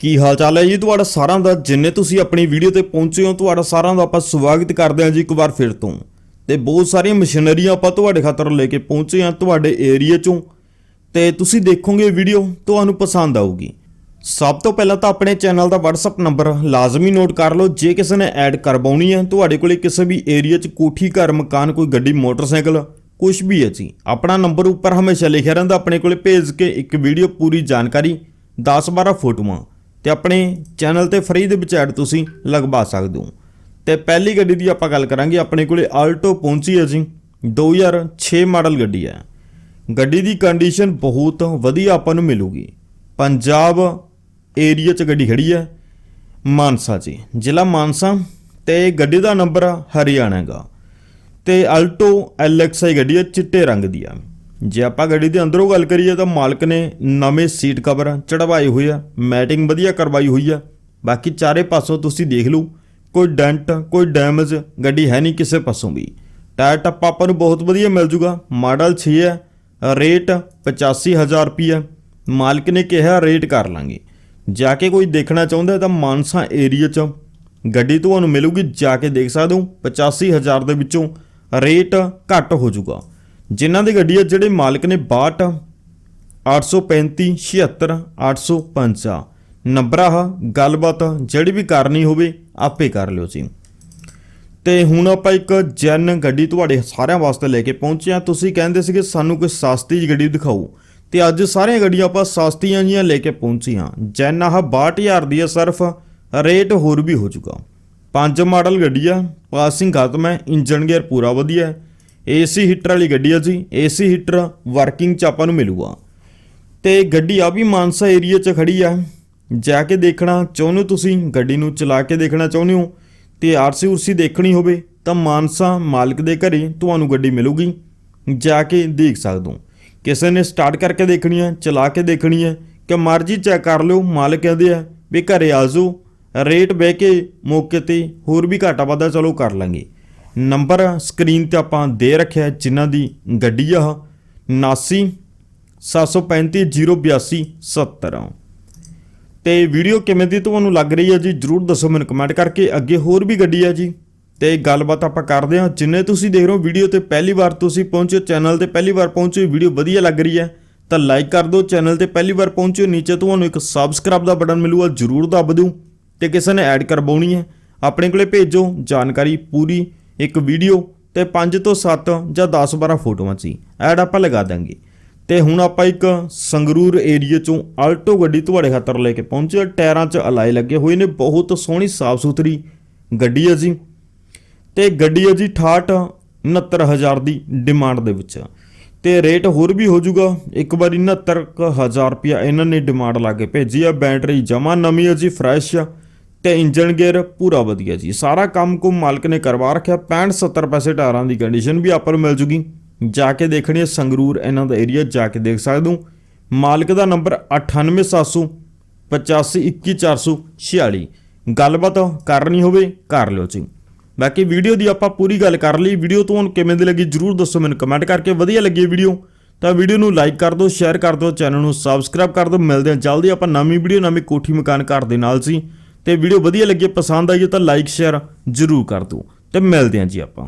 ਕੀ ਹਾਲ ਚਾਲ ਹੈ ਜੀ? ਤੁਹਾਡਾ ਸਾਰਿਆਂ ਦਾ, ਜਿੰਨੇ ਤੁਸੀਂ ਆਪਣੀ ਵੀਡੀਓ ਤੇ ਪਹੁੰਚੇ ਹੋ, ਤੁਹਾਡਾ ਸਾਰਿਆਂ ਦਾ ਆਪਾਂ ਸਵਾਗਤ ਕਰਦੇ ਹਾਂ ਜੀ ਇੱਕ ਵਾਰ ਫਿਰ ਤੋਂ। ਤੇ ਬਹੁਤ ਸਾਰੀਆਂ ਮਸ਼ੀਨਰੀਆਂ ਆਪਾਂ ਤੁਹਾਡੇ ਖਾਤਰ ਲੈ ਕੇ ਪਹੁੰਚੇ ਹਾਂ ਤੁਹਾਡੇ ਏਰੀਆ ਚੋਂ। ਤੇ ਤੁਸੀਂ ਦੇਖੋਗੇ ਵੀਡੀਓ, ਤੁਹਾਨੂੰ ਪਸੰਦ ਆਊਗੀ। ਸਭ ਤੋਂ ਪਹਿਲਾਂ ਤਾਂ ਆਪਣੇ ਚੈਨਲ ਦਾ WhatsApp ਨੰਬਰ ਲਾਜ਼ਮੀ ਨੋਟ ਕਰ ਲਓ। ਜੇ ਕਿਸੇ ਨੇ ਐਡ ਕਰਵਾਉਣੀ ਹੈ, ਤੁਹਾਡੇ ਕੋਲੇ ਕਿਸੇ ਵੀ ਏਰੀਆ 'ਚ ਕੋਠੀ, ਘਰ, ਮਕਾਨ, ਕੋਈ ਗੱਡੀ, ਮੋਟਰਸਾਈਕਲ ਕੁਝ ਵੀ ਹੈ ਜੀ। ਆਪਣਾ ਨੰਬਰ ਉੱਪਰ ਹਮੇਸ਼ਾ ਲਿਖਿਆ ਰਹਿੰਦਾ, ਆਪਣੇ ਕੋਲੇ ਭੇਜ ਕੇ ਇੱਕ ਵੀਡੀਓ ਪੂਰੀ ਜਾਣਕਾਰੀ 10-12 ਫੋਟੋਆਂ। ਤੇ ਆਪਣੇ ਚੈਨਲ ਤੇ ਫ੍ਰੀ ਦੇ ਵਿੱਚ ਐਡ ਤੁਸੀਂ ਲਗਵਾ ਸਕਦੇ ਹੋ। ਤੇ ਪਹਿਲੀ ਗੱਡੀ ਦੀ ਆਪਾਂ ਗੱਲ ਕਰਾਂਗੇ, ਆਪਣੇ ਕੋਲੇ ਆਲਟੋ ਪਹੁੰਚੀ ਹੈ ਜੀ। 2006 ਮਾਡਲ ਗੱਡੀ ਹੈ। ਗੱਡੀ ਦੀ ਕੰਡੀਸ਼ਨ ਬਹੁਤ ਵਧੀਆ ਆਪਾਂ ਨੂੰ ਮਿਲੂਗੀ। ਪੰਜਾਬ ਏਰੀਆ 'ਚ ਗੱਡੀ ਖੜੀ ਹੈ, ਮਾਨਸਾ 'ਚ ਜ਼ਿਲ੍ਹਾ ਮਾਨਸਾ ਤੇ ਗੱਡੀ ਦਾ ਨੰਬਰ ਹਰਿਆਣਾ ਦਾ ਤੇ ਆਲਟੋ ਐਲਐਕਸਆਈ ਗੱਡੀ ਹੈ, ਚਿੱਟੇ ਰੰਗ ਦੀ ਆ ਜੇ ਆਪਾਂ ਗੱਡੀ ਦੇ ਅੰਦਰੋਂ ਗੱਲ ਕਰੀਏ ਤਾਂ ਮਾਲਕ ਨੇ ਨਵੇਂ ਸੀਟ ਕਵਰ ਚੜਵਾਏ ਹੋਏ ਆ, ਮੈਟਿੰਗ ਵਧੀਆ ਕਰਵਾਈ ਹੋਈ ਆ। ਬਾਕੀ ਚਾਰੇ ਪਾਸੋਂ ਤੁਸੀਂ ਦੇਖ ਲਓ, ਕੋਈ ਡੈਂਟ, ਕੋਈ ਡੈਮੇਜ, ਗੱਡੀ ਹੈ ਨਹੀਂ ਕਿਸੇ ਪਾਸੋਂ ਵੀ। ਟਾਇਰ ਟੱਪਾ ਆਪਾਂ ਨੂੰ ਬਹੁਤ ਵਧੀਆ ਮਿਲ ਜੂਗਾ, ਮਾਡਲ 6 ਹੈ ਰੇਟ 85000 ਰੁਪਈਆ। ਮਾਲਕ ਨੇ ਕਿਹਾ ਰੇਟ ਕਰ ਲਾਂਗੇ। ਜਾ ਕੇ ਕੋਈ ਦੇਖਣਾ ਚਾਹੁੰਦਾ ਤਾਂ ਮਾਨਸਾ ਏਰੀਆ 'ਚ ਗੱਡੀ ਤੁਹਾਨੂੰ ਮਿਲੂਗੀ, ਜਾ ਕੇ ਦੇਖ ਸਕਦੇ ਹੋ 85000 ਦੇ ਵਿੱਚੋਂ ਰੇਟ ਘੱਟ ਹੋ ਜਾਊਗਾ ਜਿਨ੍ਹਾਂ ਦੀ ਗੱਡੀ ਹੈ ਜਿਹੜੇ ਮਾਲਕ ਨੇ 62 835 76 805 ਨੰਬਰ ਆ ਗੱਲਬਾਤ ਜਿਹੜੀ ਵੀ ਕਰਨੀ ਹੋਵੇ, ਆਪੇ ਕਰ ਲਿਓ ਜੀ। ਤੇ ਹੁਣ ਆਪਾਂ ਇੱਕ ਜੈਨ ਗੱਡੀ ਤੁਹਾਡੇ ਸਾਰਿਆਂ ਵਾਸਤੇ ਲੈ ਕੇ ਪਹੁੰਚੇ ਹਾਂ ਤੁਸੀਂ ਕਹਿੰਦੇ ਸੀਗੇ, ਸਾਨੂੰ ਕੋਈ ਸਸਤੀ ਜਿਹੀ ਗੱਡੀ ਦਿਖਾਓ। ਤੇ ਅੱਜ ਸਾਰੀਆਂ ਗੱਡੀਆਂ ਆਪਾਂ ਸਸਤੀਆਂ ਜੀਆਂ ਲੈ ਕੇ ਪਹੁੰਚੀਆਂ ਹਾਂ ਜੈਨ ਆਹ 62000 ਦੀ ਆ, ਸਿਰਫ ਰੇਟ ਹੋਰ ਵੀ ਹੋ ਚੁੱਕਾ। ਪੰਜ ਮਾਡਲ ਗੱਡੀ ਆ, ਪਾਸਿੰਗ ਖਤਮ ਹੈ ਇੰਜਨ ਗੇਅਰ ਪੂਰਾ ਵਧੀਆ ਹੈ। ਏਸੀ ਹੀਟਰ ਵਾਲੀ ਗੱਡੀ ਆ ਜੀ। ਏਸੀ ਹੀਟਰ ਵਰਕਿੰਗ ਚ ਆਪਾਂ ਨੂੰ ਮਿਲੂਗਾ। ਤੇ ਗੱਡੀ ਆ ਵੀ ਮਾਨਸਾ ਏਰੀਆ 'ਚ ਖੜੀ ਆ। ਜਾ ਕੇ ਦੇਖਣਾ ਚਾਹੁੰਦੇ ਹੋ ਤੁਸੀਂ? ਗੱਡੀ ਨੂੰ ਚਲਾ ਕੇ ਦੇਖਣਾ ਚਾਹੁੰਦੇ ਹੋ? ਤੇ ਆਰਸੀ ਉਰਸੀ ਦੇਖਣੀ ਹੋਵੇ ਤਾਂ ਮਾਨਸਾ ਮਾਲਕ ਦੇ ਘਰੇ ਤੁਹਾਨੂੰ ਗੱਡੀ ਮਿਲੂਗੀ। ਜਾ ਕੇ ਦੇਖ ਸਕਦੇ ਹੋ। ਕਿਸੇ ਨੇ ਸਟਾਰਟ ਕਰਕੇ ਦੇਖਣੀ ਹੈ ਚਲਾ ਕੇ ਦੇਖਣੀ ਹੈ ਕਿ ਮਰਜ਼ੀ ਚੈੱਕ ਕਰ ਲਿਓ, ਮਾਲਕ ਕਹਿੰਦੇ ਆ ਵੀ ਘਰੇ ਆ ਜਾਓ। ਰੇਟ ਬਹਿ ਕੇ ਮੌਕੇ ਤੇ ਹੋਰ ਵੀ ਘਾਟਾ ਵਾਧਾ ਚਲੋ ਕਰ ਲਾਂਗੇ। ਨੰਬਰ ਸਕਰੀਨ ਤੇ ਆਪਾਂ ਦੇ ਰੱਖਿਆ ਜਿਨ੍ਹਾਂ ਦੀ ਗੱਡੀ ਆ 79 735 082 70 ਤੇ ਵੀਡੀਓ ਕਿਵੇਂ ਦੀ ਤੁਹਾਨੂੰ ਲੱਗ ਰਹੀ ਹੈ ਜੀ, ਜਰੂਰ ਦੱਸੋ ਮੈਨੂੰ ਕਮੈਂਟ ਕਰਕੇ। ਅੱਗੇ ਹੋਰ ਵੀ ਗੱਡੀ ਆ ਜੀ। ਤੇ ਗੱਲਬਾਤ ਆਪਾਂ ਕਰਦੇ ਹਾਂ। ਜਿੰਨੇ ਤੁਸੀਂ ਦੇਖ ਰਹੇ ਹੋ ਵੀਡੀਓ ਤੇ ਪਹਿਲੀ ਵਾਰ ਤੁਸੀਂ ਪਹੁੰਚੇ ਚੈਨਲ ਤੇ ਪਹਿਲੀ ਵਾਰ ਪਹੁੰਚੇ ਵੀਡੀਓ ਵਧੀਆ ਲੱਗ ਰਹੀ ਹੈ, ਤਾਂ ਲਾਈਕ ਕਰ ਦਿਓ। ਚੈਨਲ ਤੇ ਪਹਿਲੀ ਵਾਰ ਪਹੁੰਚੇ ਨੀਚੇ ਤੁਹਾਨੂੰ ਇੱਕ ਸਬਸਕ੍ਰਾਈਬ ਦਾ ਬਟਨ ਮਿਲੂਗਾ, ਜਰੂਰ ਦਬ ਦਿਓ। ਤੇ ਕਿਸੇ ਨੇ ਐਡ ਕਰਵਾਉਣੀ ਹੈ, ਆਪਣੇ ਕੋਲੇ ਭੇਜੋ। ਜਾਣਕਾਰੀ ਪੂਰੀ ਇੱਕ ਵੀਡੀਓ ਤੇ 5 ਤੋਂ 7 ਜਾਂ 10 12 ਫੋਟੋਆਂ ਸੀ। ਐਡ ਆਪਾਂ ਲਗਾ ਦਾਂਗੇ ਤੇ ਹੁਣ ਆਪਾਂ ਇੱਕ ਸੰਗਰੂਰ ਏਰੀਆ ਚੋਂ ਆਲਟੋ ਗੱਡੀ ਤੁਹਾਡੇ ਖਾਤਰ ਲੈ ਕੇ ਪਹੁੰਚੇ ਟਾਇਰਾਂ 'ਚ ਅਲਾਈ ਲੱਗੇ ਹੋਏ ਨੇ। ਬਹੁਤ ਸੋਹਣੀ ਸਾਫ਼ ਸੁਥਰੀ ਗੱਡੀ ਹੈ ਜੀ। ਤੇ ਗੱਡੀ ਹੈ ਜੀ 68 69000 ਦੀ ਡਿਮਾਂਡ ਦੇ ਵਿੱਚ। ਤੇ ਰੇਟ ਹੋਰ ਵੀ ਹੋ ਜਾਊਗਾ। ਇੱਕ ਵਾਰੀ 69000 ਰੁਪਇਆ ਇਹਨਾਂ ਨੇ ਡਿਮਾਂਡ ਲਾ ਕੇ ਭੇਜੀ ਆ। ਬੈਟਰੀ ਜਮਾ ਨਵੀਂ ਹੈ ਜੀ, ਫਰੈਸ਼ ਆ। ਤੇ ਇੰਜਨ ਗੇਅਰ ਪੂਰਾ ਵਧੀਆ ਜੀ। ਸਾਰਾ ਕੰਮ ਕੋ ਮਾਲਕ ਨੇ ਕਰਵਾ ਰੱਖਿਆ। 65 70 ਪੈਸੇ ਟਾਰਾਂ ਦੀ ਕੰਡੀਸ਼ਨ ਵੀ ਆਪਾਂ ਨੂੰ ਮਿਲ ਜੂਗੀ। ਜਾ ਕੇ ਦੇਖਣੀ ਹੈ ਸੰਗਰੂਰ, ਇਹਨਾਂ ਦਾ ਏਰੀਆ ਜਾ ਕੇ ਦੇਖ ਸਕਦੇ ਹੋ। ਮਾਲਕ ਦਾ ਨੰਬਰ 98700 852146 ਗੱਲਬਾਤ ਕਰਨੀ ਹੋਵੇ, ਕਰ ਲਿਓ ਜੀ। ਬਾਕੀ ਵੀਡੀਓ ਦੀ ਆਪਾਂ ਪੂਰੀ ਗੱਲ ਕਰ ਲਈ। ਵੀਡੀਓ ਤੁਹਾਨੂੰ ਕਿਵੇਂ ਦੀ ਲੱਗੀ ਜਰੂਰ ਦੱਸੋ ਮੈਨੂੰ ਕਮੈਂਟ ਕਰਕੇ। ਵਧੀਆ ਲੱਗੀ ਵੀਡੀਓ ਤਾਂ ਵੀਡੀਓ ਨੂੰ ਲਾਈਕ ਕਰ ਦਿਓ ਸ਼ੇਅਰ ਕਰ ਦਿਓ ਚੈਨਲ ਨੂੰ ਸਬਸਕ੍ਰਾਈਬ ਕਰ ਦਿਓ। ਮਿਲਦੇ ਹਾਂ ਜਲਦੀ ਆਪਾਂ ਨਵੀਂ ਵੀਡੀਓ ਨਵੀਂ ਕੋਠੀ ਮਕਾਨ ਘਰ ਦੇ ਨਾਲ ਸੀ ਤੇ ਵੀਡੀਓ ਵਧੀਆ ਲੱਗੀ ਪਸੰਦ ਆਈ ਤਾਂ ਲਾਈਕ ਸ਼ੇਅਰ ਜਰੂਰ ਕਰ ਦਿਓ ਤੇ ਮਿਲਦੇ ਹਾਂ ਜੀ ਆਪਾਂ।